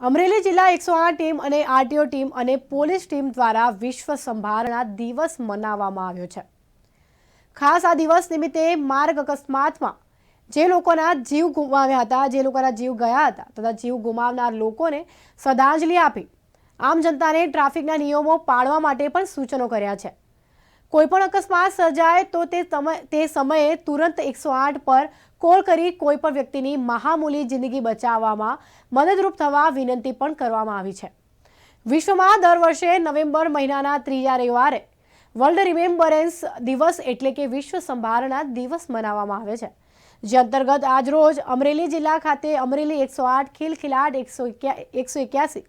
અમરેલી જિલ્લા એકસો આઠ ટીમ અને આરટીઓ ટીમ અને પોલીસ ટીમ દ્વારા વિશ્વ સંભારણા દિવસ મનાવવામાં આવ્યો છે. ખાસ આ દિવસ નિમિત્તે માર્ગ અકસ્માતમાં જે લોકોના જીવ ગુમાવ્યા હતા, જે લોકોના જીવ ગયા હતા તથા જીવ ગુમાવનાર લોકોને શ્રદ્ધાંજલિ આપી આમ જનતાને ટ્રાફિકના નિયમો પાળવા માટે પણ સૂચનો કર્યા છે. કોઈપણ અકસ્માત સર્જાય તો તે સમય તે સમયે તુરંત એકસો આઠ પર કોલ કરી કોઈ પણ વ્યક્તિની મહામૂલી જિંદગી બચાવવામાં મદદરૂપ થવા વિનંતી પણ કરવામાં આવી છે. વિશ્વમાં દર વર્ષે નવેમ્બર મહિનાના ત્રીજા રવિવારે વર્લ્ડ રિમેમ્બરન્સ દિવસ એટલે કે વિશ્વ સંભારણા દિવસ મનાવવામાં આવે છે. જે અંતર્ગત આજરોજ અમરેલી જિલ્લા ખાતે અમરેલી એકસો આઠ ખિલખિલાટ એકસો એકસો એક્યાસી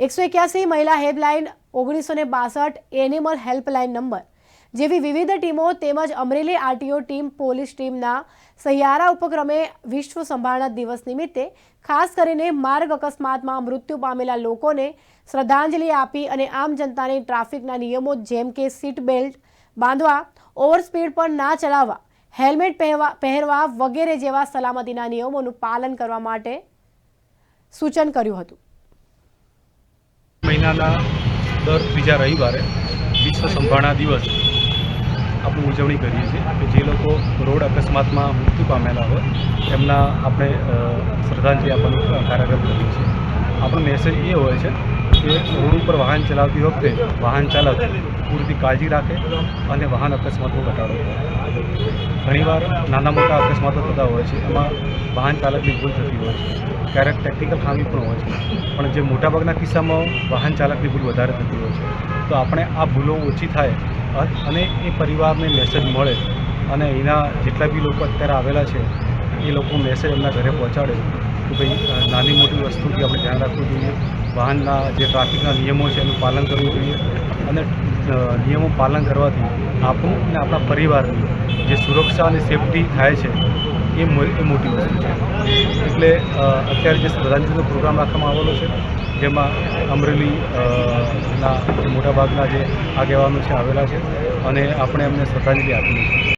એકસો એક્યાસી મહિલા હેલ્પલાઇન ઓગણીસો ને બાસઠ એનિમલ હેલ્પલાઇન નંબર જેવી વિવિધ ટીમો તેમજ અમરેલી આરટીઓ ટીમ, પોલીસ ટીમના સહિયારા ઉપક્રમે વિશ્વ સંભાળના દિવસ નિમિત્તે ખાસ કરીને માર્ગ અકસ્માતમાં મૃત્યુ પામેલા લોકોને શ્રદ્ધાંજલિ આપી અને આમ જનતાને ટ્રાફિકના નિયમો જેમ કે સીટ બેલ્ટ બાંધવા ઓવરસ્પીડ પર ના ચલાવવા, હેલ્મેટ પહેરવા પહેરવા વગેરે જેવા સલામતીના નિયમોનું પાલન કરવા માટે સૂચન કર્યું હતું. મહિનાના દર ત્રીજા રવિવારે વિશ્વ સંભાળના દિવસ આપણે ઉજવણી કરીએ છીએ કે જે લોકો રોડ અકસ્માતમાં મૃત્યુ પામેલા હોય, એમના આપણે શ્રદ્ધાંજલિ આપણું કાર્યક્રમ કરીએ છીએ. આપણો મેસેજ એ હોય છે કે રોડ ઉપર વાહન ચલાવતી વખતે વાહન ચાલક પૂરતી કાળજી રાખે અને વાહન અકસ્માતો ઘટાડો. ઘણીવાર નાના મોટા અકસ્માતો થતા હોય છે, એમાં વાહન ચાલકની ભૂલ થતી હોય છે. ક્યારેક ટેકનિકલ ખામી પણ હોય છે. પણ જે મોટાભાગના કિસ્સામાં વાહન ચાલકની ભૂલ વધારે થતી હોય છે. તો આપણે આ ભૂલો ઓછી થાય અને એ પરિવારને મેસેજ મળે અને એના જેટલા બી લોકો અત્યારે આવેલા છે, એ લોકો મેસેજ એમના ઘરે પહોંચાડે કે ભાઈ નાની મોટી વસ્તુથી આપણે ધ્યાન રાખવું જોઈએ. વાહનના જે ટ્રાફિકના નિયમો છે એનું પાલન કરવું જોઈએ અને નિયમો પાલન કરવાથી આપણું અને આપણા પરિવારની જે સુરક્ષા અને સેફટી થાય છે એ મોટી વસ્તુ છે. એટલે અત્યારે જે શ્રદ્ધાંજલિનો પ્રોગ્રામ રાખવામાં આવેલો છે, જેમાં અમરેલી ના, મોટાભાગના જે આગેવાનો છે આવેલા છે, અને આપણે એમને શ્રદ્ધાંજલિ આપી છે